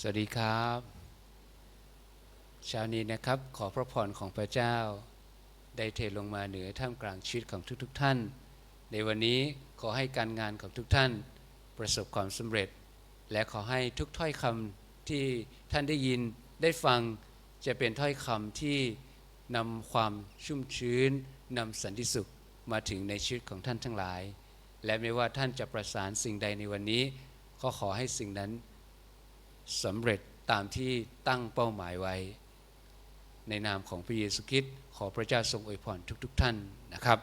สวัสดีครับเช้านี้นะครับขอพระพรของพระเจ้า ได้เทลงมาเหนือท่ามกลางชีวิตของทุกๆทท่าน ในวันนี้ขอให้การงานของทุกท่าน ประสบความสำเร็จ และขอให้ทุกถ้อยคำที่ท่านได้ยินได้ฟังจะเป็นถ้อยคำที่นำความชุ่มชื้นนำสันติสุขมาถึงในชีวิตของท่านทั้งหลาย และไม่ว่าท่านจะประสานสิ่งใดในวันนี้ ก็ขอให้สิ่งนั้น สำเร็จตามที่ตั้งเป้าหมายไว้ ในนามของพระเยซูคริสต์ขอพระเจ้าทรงอวยพรทุกๆท่านนะครับ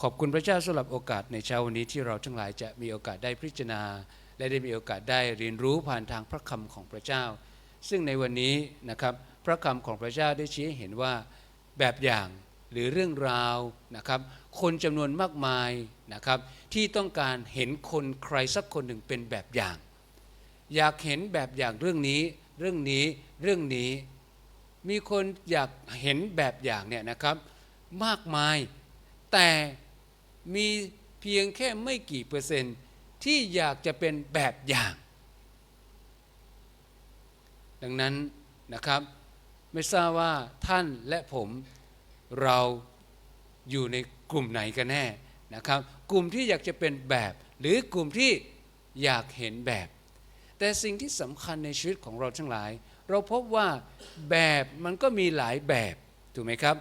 ขอบคุณพระเจ้าสำหรับโอกาสในเช้าวันนี้ที่เราทั้งหลายจะมีโอกาสได้พิจารณา และได้มีโอกาสได้เรียนรู้ผ่านทางพระคำของพระเจ้า ซึ่งในวันนี้นะครับพระคำของพระเจ้าได้ชี้ให้เห็นว่าแบบอย่างหรือเรื่องราวนะครับ คนจำนวนมากมายนะครับ ที่ต้องการเห็นคนใครสักคนหนึ่งเป็นแบบอย่าง อยากเห็นแบบอย่างเรื่องนี้ เรื่องนี้เรื่องนี้ มีคนอยากเห็นแบบอย่างเนี่ยนะครับมากมาย แต่มีเพียงแค่ไม่กี่เปอร์เซ็นต์ที่อยากจะเป็นแบบอย่าง ดังนั้นนะครับ ไม่ทราบว่าท่านและผมเราอยู่ในกลุ่มไหนกันแน่นะครับ กลุ่มที่อยากจะเป็นแบบ หรือกลุ่มที่อยากเห็นแบบ แต่สิ่งที่สำคัญในชีวิตของเราทั้งหลาย เราพบว่าแบบมันก็มีหลายแบบถูกไหมครับ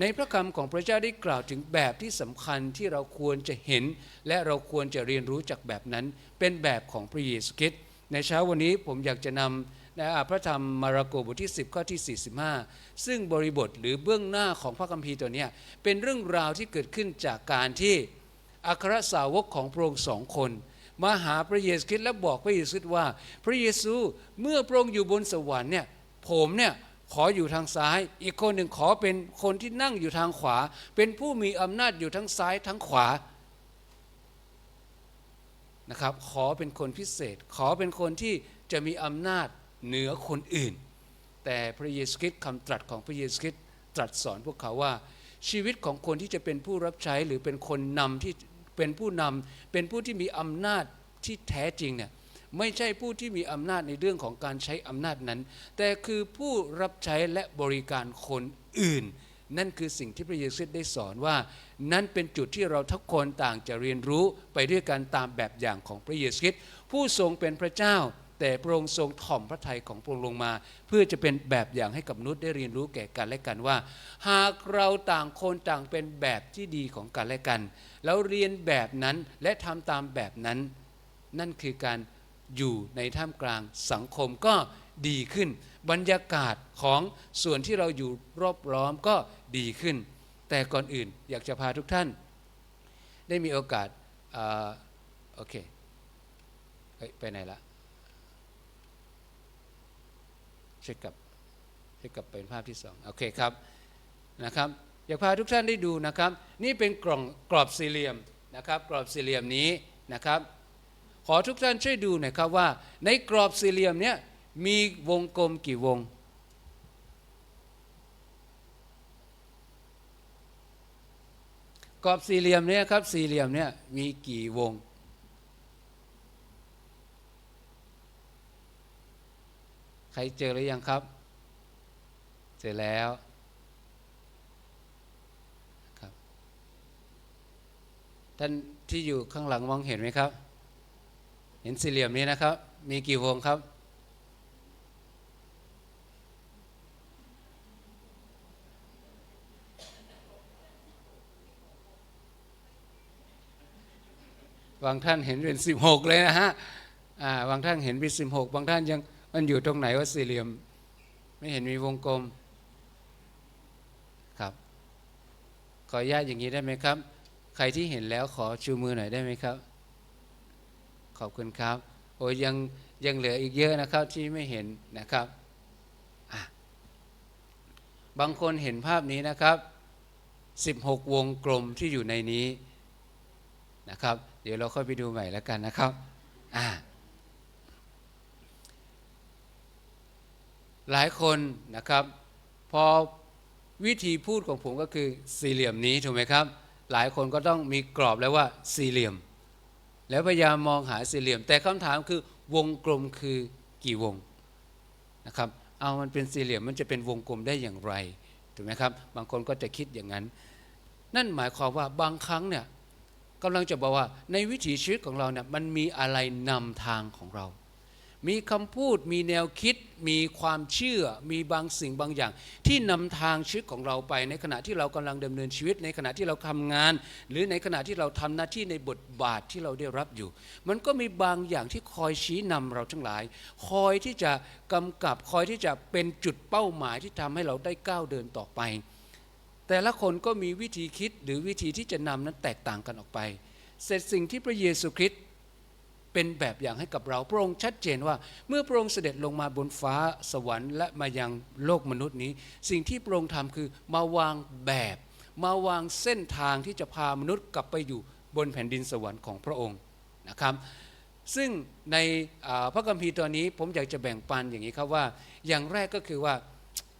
ในพระคำของพระเจ้าได้กล่าวถึงแบบที่สำคัญที่เราควรจะเห็น และเราควรจะเรียนรู้จากแบบนั้น เป็นแบบของพระเยซูคริสต์ในเช้าวันนี้ผมอยากจะนำในพระธรรมมาระโกบทที่ 10 ข้อที่ 45 ซึ่งบริบทหรือเบื้องหน้าของพระคัมภีร์ตัวนี้เป็นเรื่องราวที่เกิดขึ้นจากการที่อัครสาวกของพระองค์สองคน มาหาพระเยซูคริสต์และบอกพระเยซูคริสต์ว่า พระเยซูเมื่อพระองค์อยู่บนสวรรค์เนี่ยผมเนี่ยขออยู่ทางซ้าย อีกคนหนึ่งขอเป็นคนที่นั่งอยู่ทางขวา เป็นผู้มีอำนาจอยู่ทั้งซ้ายทั้งขวานะครับขอเป็นคนพิเศษ ขอเป็นคนที่จะมีอำนาจเหนือคนอื่น แต่พระเยซูคริสต์คำตรัสของพระเยซูคริสต์ตรัสสอนพวกเขาว่าชีวิตของคนที่จะเป็นผู้รับใช้หรือเป็นคนนำที่เป็นผู้นำเป็นผู้ที่มีอำนาจ ที่แท้จริงเนี่ยไม่ใช่ผู้ที่มีอำนาจในเรื่องของการใช้อำนาจนั้น แต่คือผู้รับใช้และบริการคนอื่น นั่นคือสิ่งที่พระเยซูคริสต์ได้สอนว่า นั่นเป็นจุดที่เราทุกคนต่างจะเรียนรู้ไปด้วยกันตามแบบอย่างของพระเยซูคริสต์ผู้ทรงเป็นพระเจ้า แต่พระองค์ทรงถ่อมพระทัยของพระองค์ลงมา เพื่อจะเป็นแบบอย่างให้กับมนุษย์ได้เรียนรู้แก่กันและกันว่า หากเราต่างคนต่างเป็นแบบที่ดีของกันและกัน แล้วเรียนแบบนั้นและทำตามแบบนั้น นั่นคือการอยู่ในท่ามกลางสังคมก็ดีขึ้น บรรยากาศของส่วนที่เราอยู่รอบล้อมก็ดีขึ้น แต่ก่อนอื่นอยากจะพาทุกท่าน ได้มีโอกาสอโอเคเไปไหนละเช็คกับเช็คกับเป็นภาพที่สองโอเคครับนะครับอยากพาทุกท่านได้ดูนะครับ นี่เป็นกล่องกรอบสี่เหลี่ยมนะครับ กรอบสี่เหลี่ยมนี้นะครับ ขอทุกท่านช่วยดูหน่อยครับว่า ในกรอบสี่เหลี่ยมเนี้ยมีวงกลมกี่วง กรอบสี่เหลี่ยมเนี้ยครับสี่เหลี่ยมเนี้ยมีกี่วง ใครเจอหรือยังครับ เจอแล้วครับท่านที่อยู่ข้างหลังมองเห็นไหมครับ เห็นสี่เหลี่ยมนี้นะครับ มีกี่วงครับ บางท่านเห็นเป็นสิบหกเลยนะฮะอ่าบางท่านเห็นเป็นสิบหกบางท่านยังมันอยู่ตรงไหนว่าสี่เหลี่ยม ไม่เห็นมีวงกลมครับ ขออนุญาตอย่างนี้ได้ไหมครับ ใครที่เห็นแล้วขอชูมือหน่อยได้ไหมครับ ขอบคุณครับ โอ้ยยังยังเหลืออีกเยอะนะครับที่ไม่เห็นนะครับ บางคนเห็นภาพนี้นะครับ 16 วงกลมที่อยู่ในนี้นะครับ เดี๋ยวเราค่อยไปดูใหม่แล้วกันนะครับหลายคนนะครับ พอวิธีพูดของผมก็คือสี่เหลี่ยมนี้ถูกไหมครับ หลายคนก็ต้องมีกรอบแล้วว่าสี่เหลี่ยม แล้วพยายามมองหาสี่เหลี่ยม แต่คำถามคือวงกลมคือกี่วงนะครับเอามันเป็นสี่เหลี่ยมมันจะเป็นวงกลมได้อย่างไรถูกไหมครับบางคนก็จะคิดอย่างนั้น นั่นหมายความว่าบางครั้งเนี่ยกำลังจะบอกว่าในวิถีชีวิตของเราเนี่ยมันมีอะไรนำทางของเรา มีคำพูดมีแนวคิด มีความเชื่อ มีบางสิ่งบางอย่าง ที่นำทางชีวิตของเราไป ในขณะที่เรากำลังดำเนินชีวิต ในขณะที่เราทำงาน หรือในขณะที่เราทำหน้าที่ในบทบาทที่เราได้รับอยู่ มันก็มีบางอย่างที่คอยชี้นำเราทั้งหลาย คอยที่จะกำกับคอยที่จะเป็นจุดเป้าหมายที่ทำให้เราได้ก้าวเดินต่อไป แต่ละคนก็มีวิธีคิดหรือวิธีที่จะนำนั้นแตกต่างกันออกไป เสร็จสิ่งที่พระเยซูคริสต์ เป็นแบบอย่างให้กับเรา พระองค์ชัดเจนว่า เมื่อพระองค์เสด็จลงมาบนฟ้าสวรรค์และมายังโลกมนุษย์นี้ สิ่งที่พระองค์ทำคือมาวางแบบ มาวางเส้นทางที่จะพามนุษย์กลับไปอยู่บนแผ่นดินสวรรค์ของพระองค์นะครับ ซึ่งในพระคัมภีร์ตัวนี้ผมอยากจะแบ่งปันอย่างนี้ครับว่า อย่างแรกก็คือว่า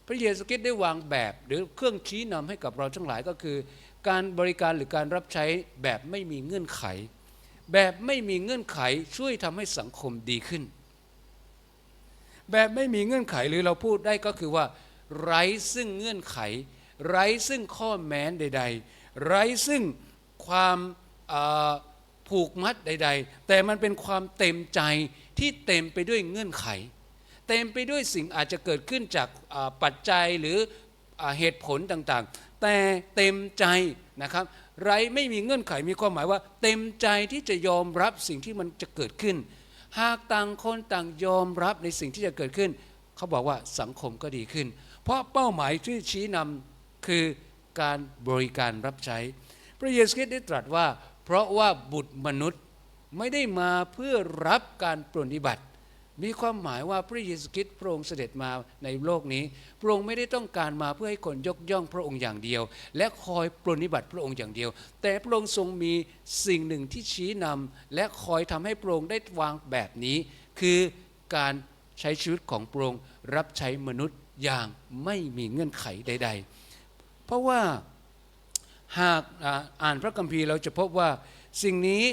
พระเยซูคริสต์ได้วางแบบ หรือเครื่องชี้นำให้กับเราทั้งหลายก็คือ การบริการหรือการรับใช้แบบไม่มีเงื่อนไข แบบไม่มีเงื่อนไขช่วยทำให้สังคมดีขึ้น แบบไม่มีเงื่อนไขหรือเราพูดได้ก็คือว่า ไร้ซึ่งเงื่อนไข ไร้ซึ่งข้อแม้นใด ๆ ไร้ซึ่งความผูกมัดใด ๆ แต่มันเป็นความเต็มใจที่เต็มไปด้วยเงื่อนไข เต็มไปด้วยสิ่งอาจจะเกิดขึ้นจากปัจจัยหรืออเหตุผลต่างๆ แต่เต็มใจนะครับ ไรไม่มีเงื่อนไขมีความหมายว่า เต็มใจที่จะยอมรับสิ่งที่มันจะเกิดขึ้น หากต่างคนต่างยอมรับในสิ่งที่จะเกิดขึ้น เขาบอกว่าสังคมก็ดีขึ้น เพราะเป้าหมายที่ชี้นำคือการบริการรับใช้ พระเยซูคริสต์ได้ตรัสว่า เพราะว่าบุตรมนุษย์ไม่ได้มาเพื่อรับการปรนนิบัติ มีความหมายว่าพระเยซูคริสต์พระองค์เสด็จมาในโลกนี้ พระองค์ไม่ได้ต้องการมาเพื่อให้คนยกย่องพระองค์อย่างเดียว และคอยปรนนิบัติพระองค์อย่างเดียว แต่พระองค์ทรงมีสิ่งหนึ่งที่ชี้นำและคอยทำให้พระองค์ได้วางแบบนี้ คือการใช้ชีวิตของพระองค์รับใช้มนุษย์อย่างไม่มีเงื่อนไขใด ๆ เพราะว่าหากอ่านพระคัมภีร์เราจะพบว่าสิ่งนี้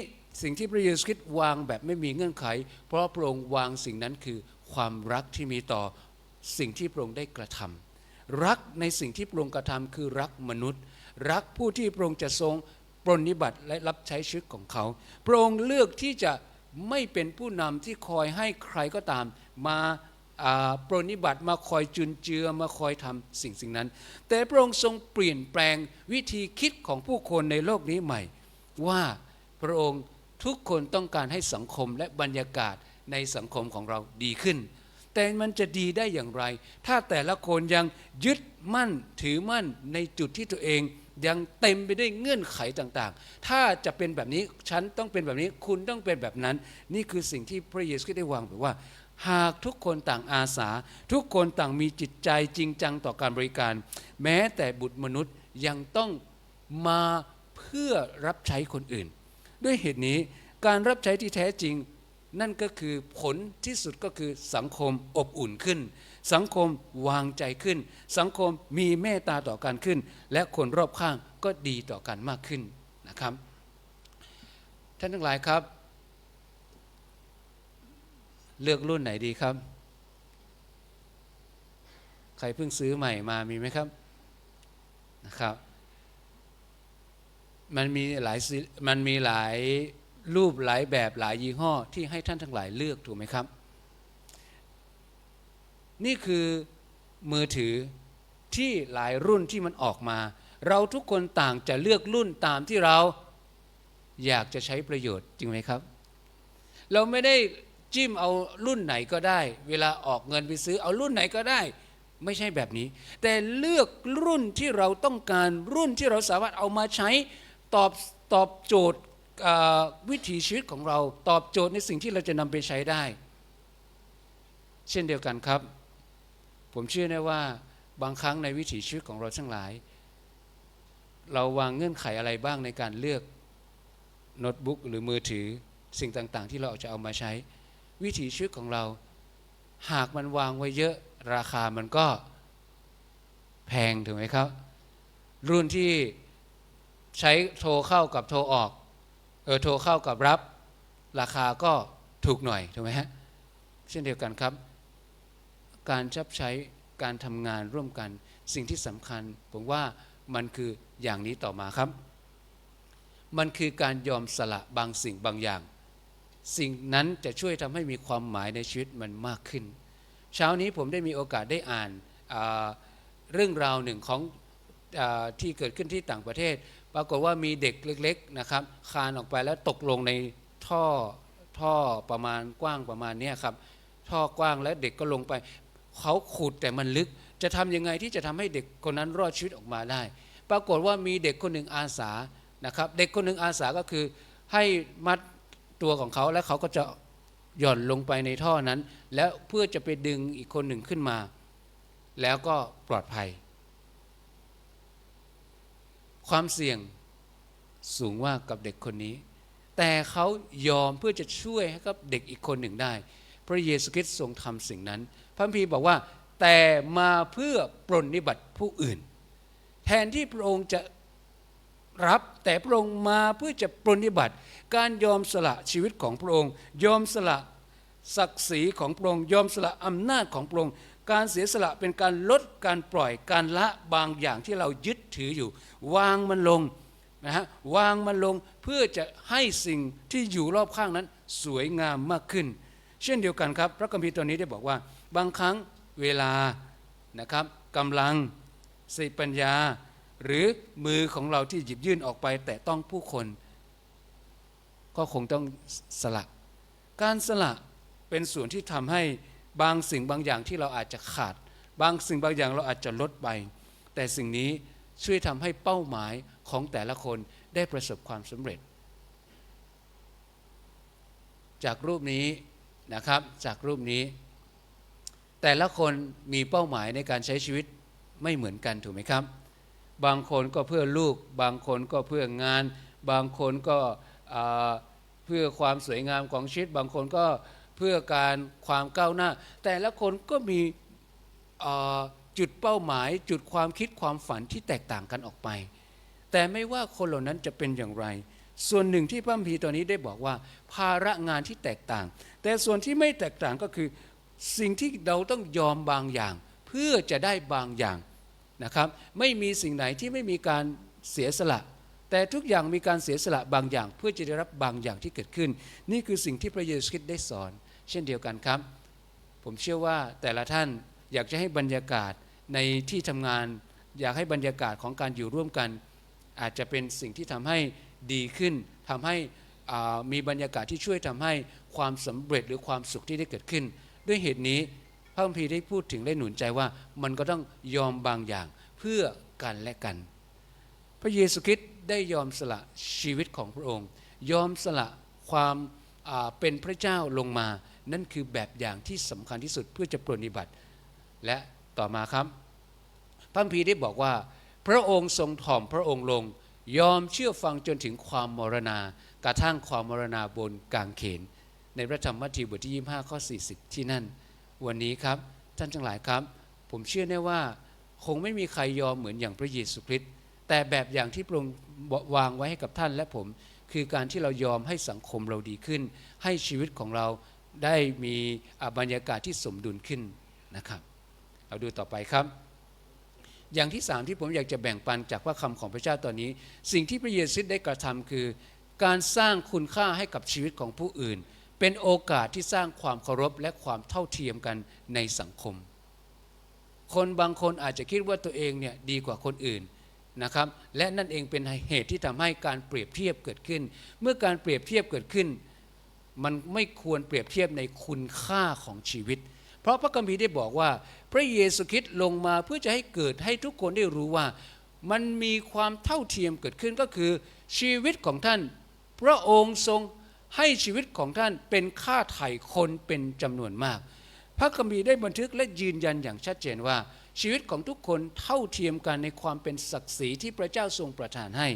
สิ่งที่พระเยซูคริสต์วางแบบไม่มีเงื่อนไข เพราะพระองค์วางสิ่งนั้นคือความรักที่มีต่อสิ่งที่พระองค์ได้กระทำรักในสิ่งที่พระองค์กระทำคือรักมนุษย์ รักผู้ที่พระองค์จะทรงปรนนิบัติและรับใช้ชีวิตของเขา พระองค์เลือกที่จะไม่เป็นผู้นำที่คอยให้ใครก็ตามมาอ่าปรนนิบัติมาคอยจุนเจือมาคอยทำสิ่งสิ่งนั้น แต่พระองค์ทรงเปลี่ยนแปลงวิธีคิดของผู้คนในโลกนี้ใหม่ ว่าพระองค์ ทุกคนต้องการให้สังคมและบรรยากาศในสังคมของเราดีขึ้น แต่มันจะดีได้อย่างไร ถ้าแต่ละคนยังยึดมั่นถือมั่นในจุดที่ตัวเอง ยังเต็มไปด้วยเงื่อนไขต่างๆ ถ้าจะเป็นแบบนี้ฉันต้องเป็นแบบนี้คุณต้องเป็นแบบนั้น นี่คือสิ่งที่พระเยซูคริสต์ได้วางไว้ว่า หากทุกคนต่างอาสา ทุกคนต่างมีจิตใจจริงจังต่อการบริการ แม้แต่บุตรมนุษย์ยังต้องมาเพื่อรับใช้คนอื่น ด้วยเหตุนี้การรับใช้ที่แท้จริง นั่นก็คือผลที่สุดก็คือสังคมอบอุ่นขึ้น สังคมวางใจขึ้น สังคมมีเมตตาต่อกันขึ้น และคนรอบข้างก็ดีต่อกันมากขึ้นนะครับ ท่านทั้งหลายครับ เลือกรุ่นไหนดีครับ ใครเพิ่งซื้อใหม่มามีไหมครับนะครับ มันมีหลายมันมีหลายรูปหลายแบบหลายยี่ห้อที่ให้ท่านทั้งหลายเลือกถูกไหมครับ นี่คือมือถือที่หลายรุ่นที่มันออกมา เราทุกคนต่างจะเลือกรุ่นตามที่เราอยากจะใช้ประโยชน์จริงไหมครับ เราไม่ได้จิ้มเอารุ่นไหนก็ได้ เวลาออกเงินไปซื้อเอารุ่นไหนก็ได้ ไม่ใช่แบบนี้ แต่เลือกรุ่นที่เราต้องการรุ่นที่เราสามารถเอามาใช้ ตอบตอบโจทย์วิถีชีวิตของเรา ตอบโจทย์ในสิ่งที่เราจะนำไปใช้ได้ เช่นเดียวกันครับ ผมเชื่อแน่ว่าบางครั้งในวิถีชีวิตของเราทั้งหลาย เราวางเงื่อนไขอะไรบ้างในการเลือกโน้ตบุ๊กหรือมือถือสิ่งต่างๆ ที่เราจะเอามาใช้ วิถีชีวิตของเรา หากมันวางไว้เยอะราคามันก็แพงถูกไหมครับ รุ่นที่ ใช้โทรเข้ากับโทรออกเออโทรเข้ากับรับราคาก็ถูกหน่อยถูกไหมฮะเช่นเดียวกันครับ การชับใช้การทำงานร่วมกัน สิ่งที่สำคัญ ผมว่ามันคืออย่างนี้ต่อมาครับ มันคือการยอมสละบางสิ่งบางอย่าง สิ่งนั้นจะช่วยทำให้มีความหมายในชีวิตมันมากขึ้น เช้านี้ผมได้มีโอกาสได้อ่านเรื่องราวหนึ่งของอที่เกิดขึ้นที่ต่างประเทศ ปรากฏว่ามีเด็กเล็กๆนะครับคานออกไปแล้วตกลงในท่อท่อประมาณกว้างประมาณนี้ครับท่อกว้างแล้วเด็กก็ลงไปเขาขุดแต่มันลึก จะทำยังไงที่จะทำให้เด็กคนนั้นรอดชีวิตออกมาได้ ปรากฏว่ามีเด็กคนหนึ่งอาสานะครับ เด็กคนหนึ่งอาสาก็คือให้มัดตัวของเขาแล้วเขาก็จะหย่อนลงไปในท่อนั้น แล้วเพื่อจะไปดึงอีกคนหนึ่งขึ้นมา แล้วก็ปลอดภัย ความเสี่ยงสูงมากกับเด็กคนนี้ แต่เขายอมเพื่อจะช่วยให้กับเด็กอีกคนหนึ่งได้ พระเยซูคริสต์ทรงทำสิ่งนั้น พระคัมภีร์บอกว่าแต่มาเพื่อปรนนิบัติผู้อื่น แทนที่พระองค์จะรับแต่พระองค์มาเพื่อจะปรนนิบัติ การยอมสละชีวิตของพระองค์ ยอมสละ ศักดิ์ศรีของพระองค์ยอมสละอำนาจของพระองค์การเสียสละเป็นการลดการปล่อยการละบางอย่างที่เรายึดถืออยู่ วางมันลงนะฮะวางมันลงเพื่อจะให้สิ่งที่อยู่รอบข้างนั้นสวยงามมากขึ้น เช่นเดียวกันครับ พระคัมภีร์ตัวนี้ได้บอกว่า บางครั้งเวลานะครับกำลังสติปัญญา หรือมือของเราที่หยิบยื่นออกไป แต่ต้องผู้คน ก็คงต้องสละ การสละ เป็นส่วนที่ทำให้บางสิ่งบางอย่างที่เราอาจจะขาด บางสิ่งบางอย่างเราอาจจะลดไป แต่สิ่งนี้ช่วยทำให้เป้าหมายของแต่ละคนได้ประสบความสำเร็จ จากรูปนี้นะครับจากรูปนี้ แต่ละคนมีเป้าหมายในการใช้ชีวิตไม่เหมือนกันถูกไหมครับ บางคนก็เพื่อลูก บางคนก็เพื่องาน บางคนก็เพื่อความสวยงามของชีวิต บางคนก็เพื่อการความก้าวหน้า แต่ละคนก็มีจุดเป้าหมายจุดความคิดความฝันที่แตกต่างกันออกไป แต่ไม่ว่าคนเหล่านั้นจะเป็นอย่างไร ส่วนหนึ่งที่พระคัมภีตัวนี้ได้บอกว่า ภาระงานที่แตกต่าง แต่ส่วนที่ไม่แตกต่างก็คือ สิ่งที่เราต้องยอมบางอย่าง เพื่อจะได้บางอย่างนะครับไม่มีสิ่งไหนที่ไม่มีการเสียสละ แต่ทุกอย่างมีการเสียสละบางอย่าง เพื่อจะได้รับบางอย่างที่เกิดขึ้น นี่คือสิ่งที่พระเยซูคริสต์ได้สอน เช่นเดียวกันครับ ผมเชื่อว่าแต่ละท่านอยากจะให้บรรยากาศในที่ทำงาน อยากให้บรรยากาศของการอยู่ร่วมกัน อาจจะเป็นสิ่งที่ทำให้ดีขึ้นทำให้มีบรรยากาศที่ช่วยทำให้ความสำเร็จหรือความสุขที่ได้เกิดขึ้น ด้วยเหตุนี้พระคัมภีร์ได้พูดถึงได้หนุนใจว่ามันก็ต้องยอมบางอย่างเพื่อกันและกัน พระเยซูคริสต์ได้ยอมสละชีวิตของพระองค์ ยอมสละความเป็นพระเจ้าลงมา นั่นคือแบบอย่างที่สำคัญที่สุดเพื่อจะปรนิบัติ และต่อมาครับพระคัมภีได้บอกว่า พระองค์ทรงถ่อมพระองค์ลง ยอมเชื่อฟังจนถึงความมรณา กระทั่งความมรณาบนกางเขน ในพระธรรมมัทธิวบทที่ 25 ข้อ 40 ที่นั่น วันนี้ครับท่านทั้งหลายครับ ผมเชื่อแน่ว่า คงไม่มีใครยอมเหมือนอย่างพระเยซูคริสต์แต่แบบอย่างที่พระองค์วางไว้ให้กับท่านและผม คือการที่เรายอมให้สังคมเราดีขึ้น ให้ชีวิตของเรา ได้มีบรรยากาศที่สมดุลขึ้นนะครับ เราดูต่อไปครับ อย่างที่สามที่ผมอยากจะแบ่งปันจากพระคำของพระเจ้าตอนนี้ สิ่งที่พระเยซูได้กระทำคือ การสร้างคุณค่าให้กับชีวิตของผู้อื่น เป็นโอกาสที่สร้างความเคารพและความเท่าเทียมกันในสังคม คนบางคนอาจจะคิดว่าตัวเองเนี่ยดีกว่าคนอื่นนะครับและนั่นเองเป็นเหตุที่ทำให้การเปรียบเทียบเกิดขึ้น เมื่อการเปรียบเทียบเกิดขึ้น มันไม่ควรเปรียบเทียบในคุณค่าของชีวิต เพราะพระคัมภีร์ได้บอกว่า พระเยซูคริสต์ลงมาเพื่อจะให้เกิดให้ทุกคนได้รู้ว่า มันมีความเท่าเทียมเกิดขึ้นก็คือ ชีวิตของท่าน พระองค์ทรงให้ชีวิตของท่านเป็นค่าไถ่คนเป็นจำนวนมาก พระคัมภีร์ได้บันทึกและยืนยันอย่างชัดเจนว่า ชีวิตของทุกคนเท่าเทียมกันในความเป็นศักดิ์ศรีที่พระเจ้าทรงประทานให้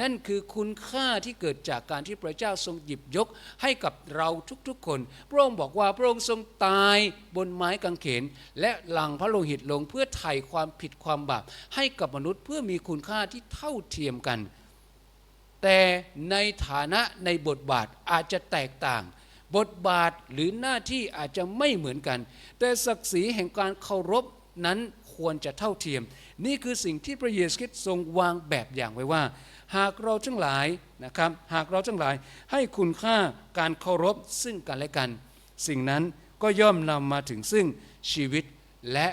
นั่นคือคุณค่าที่เกิดจากการที่พระเจ้าทรงหยิบยกให้กับเราทุกๆคน พระองค์บอกว่าพระองค์ทรงตายบนไม้กางเขน และหลังพระโลหิตลงเพื่อไถ่ความผิดความบาปให้กับมนุษย์เพื่อมีคุณค่าที่เท่าเทียมกัน แต่ในฐานะในบทบาทอาจจะแตกต่างบทบาทหรือหน้าที่อาจจะไม่เหมือนกัน แต่ศักดิ์ศรีแห่งการเคารพ นั้นควรจะเท่าเทียม นี่คือสิ่งที่พระเยซูคริสต์ทรงวางแบบอย่างไว้ว่า หากเราทั้งหลายนะครับหากเราทั้งหลายให้คุณค่าการเคารพซึ่งกันและกัน สิ่งนั้นก็ย่อมนำมาถึงซึ่งชีวิตและ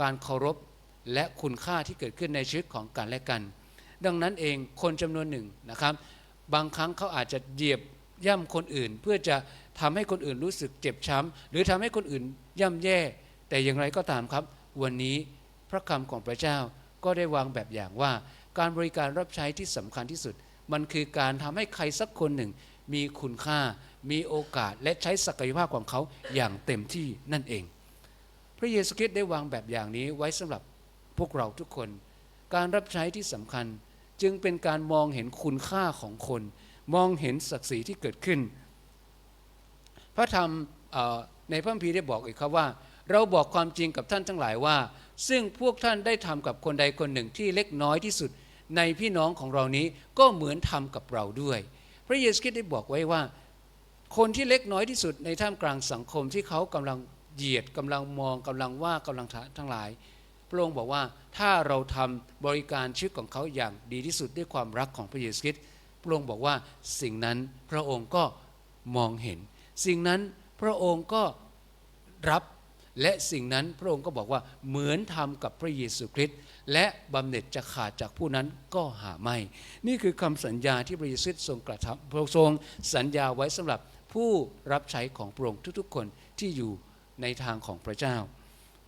การเคารพและคุณค่าที่เกิดขึ้นในชีวิตของกันและกัน ดังนั้นเองคนจำนวนหนึ่งนะครับ บางครั้งเขาอาจจะเหยียบย่ำคนอื่น เพื่อจะทำให้คนอื่นรู้สึกเจ็บช้ำหรือทำให้คนอื่นย่ำแย่ แต่อย่างไรก็ตามครับ วันนี้พระคำของพระเจ้าก็ได้วางแบบอย่างว่า การบริการรับใช้ที่สำคัญที่สุด มันคือการทำให้ใครสักคนหนึ่ง มีคุณค่า มีโอกาสและใช้ศักยภาพของเขาอย่างเต็มที่นั่นเอง พระเยซูคริสต์ได้วางแบบอย่างนี้ไว้สำหรับพวกเราทุกคน การรับใช้ที่สำคัญจึงเป็นการมองเห็นคุณค่าของคน มองเห็นศักดิ์ศรีที่เกิดขึ้น พระธรรมในพระคัมภีร์ได้บอกอีกครับว่า เราบอกความจริงกับท่านทั้งหลายว่า ซึ่งพวกท่านได้ทำกับคนใดคนหนึ่งที่เล็กน้อยที่สุด ในพี่น้องของเรานี้ก็เหมือนทำกับเราด้วย พระเยซูคริสต์ได้บอกไว้ว่า คนที่เล็กน้อยที่สุดในท่ามกลางสังคมที่เขากำลังเหยียดกำลังมองกำลังว่ากำลังทั้งหลาย พระองค์บอกว่าถ้าเราทำบริการชีวิตของเขาอย่างดีที่สุดด้วยความรักของพระเยซูคริสต์พระองค์บอกว่าสิ่งนั้นพระองค์ก็มองเห็น สิ่งนั้นพระองค์ก็รับ และสิ่งนั้นพระองค์ก็บอกว่าเหมือนทำกับพระเยซูคริสต์และบำเหน็จจะขาดจากผู้นั้นก็หาไม่ นี่คือคำสัญญาที่พระเยซูทรงกระทำพระทรงสัญญาไว้สำหรับผู้รับใช้ของพระองค์ทุกๆ คนที่อยู่ในทางของพระเจ้า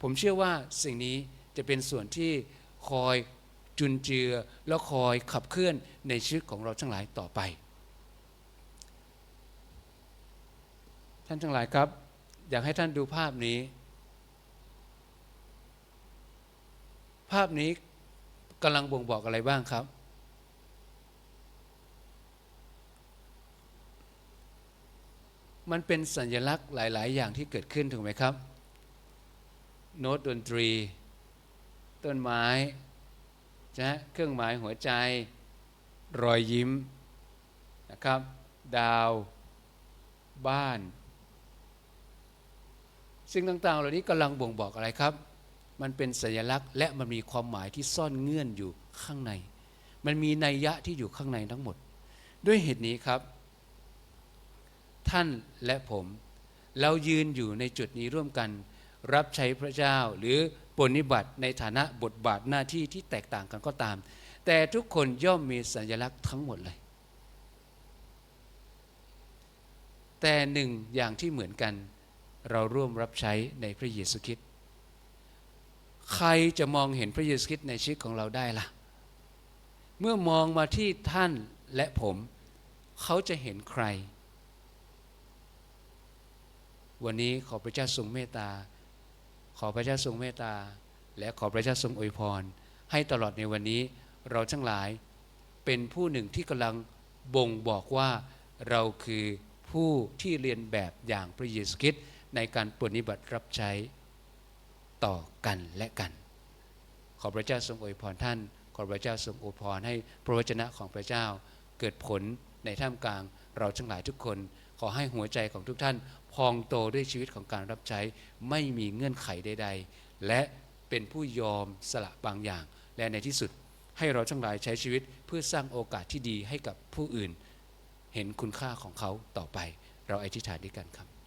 ผมเชื่อว่าสิ่งนี้จะเป็นส่วนที่คอยจุนเจือและคอยขับเคลื่อนในชีวิตของเราทั้งหลายต่อไป ท่านทั้งหลายครับ อยากให้ท่านดูภาพนี้ ภาพนี้กำลังบ่งบอกอะไรบ้างครับ มันเป็นสัญลักษณ์หลาย ๆ อย่างที่เกิดขึ้นถูกไหมครับ โน้ตดนตรี ต้นไม้นะเครื่องหมายหัวใจ รอยยิ้มนะครับ ดาว บ้าน สิ่งต่าง ๆ เหล่านี้กำลังบ่งบอกอะไรครับ มันเป็นสัญลักษณ์ และมันมีความหมายที่ซ่อนเงื่อนอยู่ข้างใน มันมีนัยยะที่อยู่ข้างในทั้งหมด ด้วยเหตุนี้ครับ ท่านและผมเรายืนอยู่ในจุดนี้ร่วมกัน รับใช้พระเจ้าหรือปฏิบัติในฐานะบทบาทหน้าที่ที่แตกต่างกันก็ตาม แต่ทุกคนย่อมมีสัญลักษณ์ทั้งหมดเลย แต่หนึ่งอย่างที่เหมือนกัน เราร่วมรับใช้ในพระเยซูคริสต์ ใครจะมองเห็นพระเยซูคริสต์ในชีวิตของเราได้ล่ะ เมื่อมองมาที่ท่านและผม เขาจะเห็นใคร วันนี้ขอพระเจ้าทรงเมตตา ขอพระเจ้าทรงเมตตา และขอพระเจ้าทรงอวยพร ให้ตลอดในวันนี้เราทั้งหลายเป็นผู้หนึ่งที่กำลังบ่งบอกว่าเราคือผู้ที่เรียนแบบอย่างพระเยซูคริสต์ในการปฏิบัติรับใช้ ต่อกันและกัน ขอพระเจ้าทรงอวยพรท่าน ขอพระเจ้าทรงอวยพรให้พระวจนะของพระเจ้าเกิดผลในท่ามกลางเราทั้งหลายทุกคน ขอให้หัวใจของทุกท่าน พองโตด้วยชีวิตของการรับใช้ไม่มีเงื่อนไขใด ๆ และเป็นผู้ยอมสละบางอย่าง และในที่สุดให้เราทั้งหลายใช้ชีวิตเพื่อสร้างโอกาสที่ดีให้กับผู้อื่น เห็นคุณค่าของเขาต่อไป เราอธิษฐานด้วยกันครับ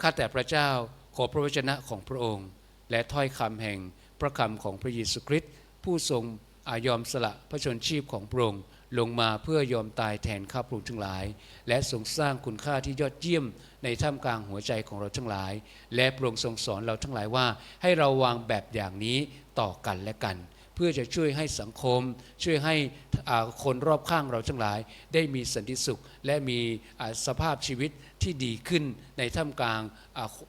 ข้าแต่พระเจ้าขอพระวจนะของพระองค์ และถ้อยคำแห่งพระคำของพระเยซูคริสต์ผู้ทรงอายอมสละพระชนชีพของพระองค์ลงมาเพื่อยอมตายแทนข้าพระองค์ทั้งหลาย และทรงสร้างคุณค่าที่ยอดเยี่ยมในท่ามกลางหัวใจของเราทั้งหลาย และพระองค์ทรงสอนเราทั้งหลายว่า ให้เราวางแบบอย่างนี้ต่อกันและกัน เพื่อจะช่วยให้สังคม ช่วยให้คนรอบข้างเราทั้งหลาย ได้มีสันติสุข และมีสภาพชีวิตที่ดีขึ้น ในท่ามกลาง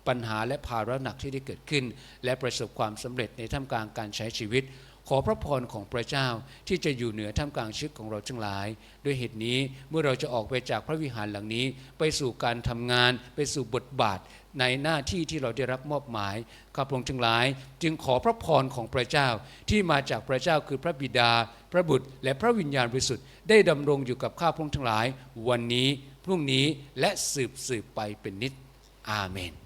ปัญหาและภาระหนักที่ได้เกิดขึ้น และประสบความสำเร็จในท่ามกลางการใช้ชีวิต ขอพระพรของพระเจ้าที่จะอยู่เหนือท่ามกลางชีวิตของเราทั้งหลาย ด้วยเหตุนี้เมื่อเราจะออกไปจากพระวิหารหลังนี้ ไปสู่การทำงาน ไปสู่บทบาท ในหน้าที่ที่เราได้รับมอบหมายข้าพระองค์ทั้งหลาย จึงขอพระพรของพระเจ้าที่มาจากพระเจ้าคือพระบิดา พระบุตร และพระวิญญาณบริสุทธิ์ได้ดำรงอยู่กับข้าพระองค์ทั้งหลาย วันนี้พรุ่งนี้และสืบสืบไปเป็นนิจอาเมน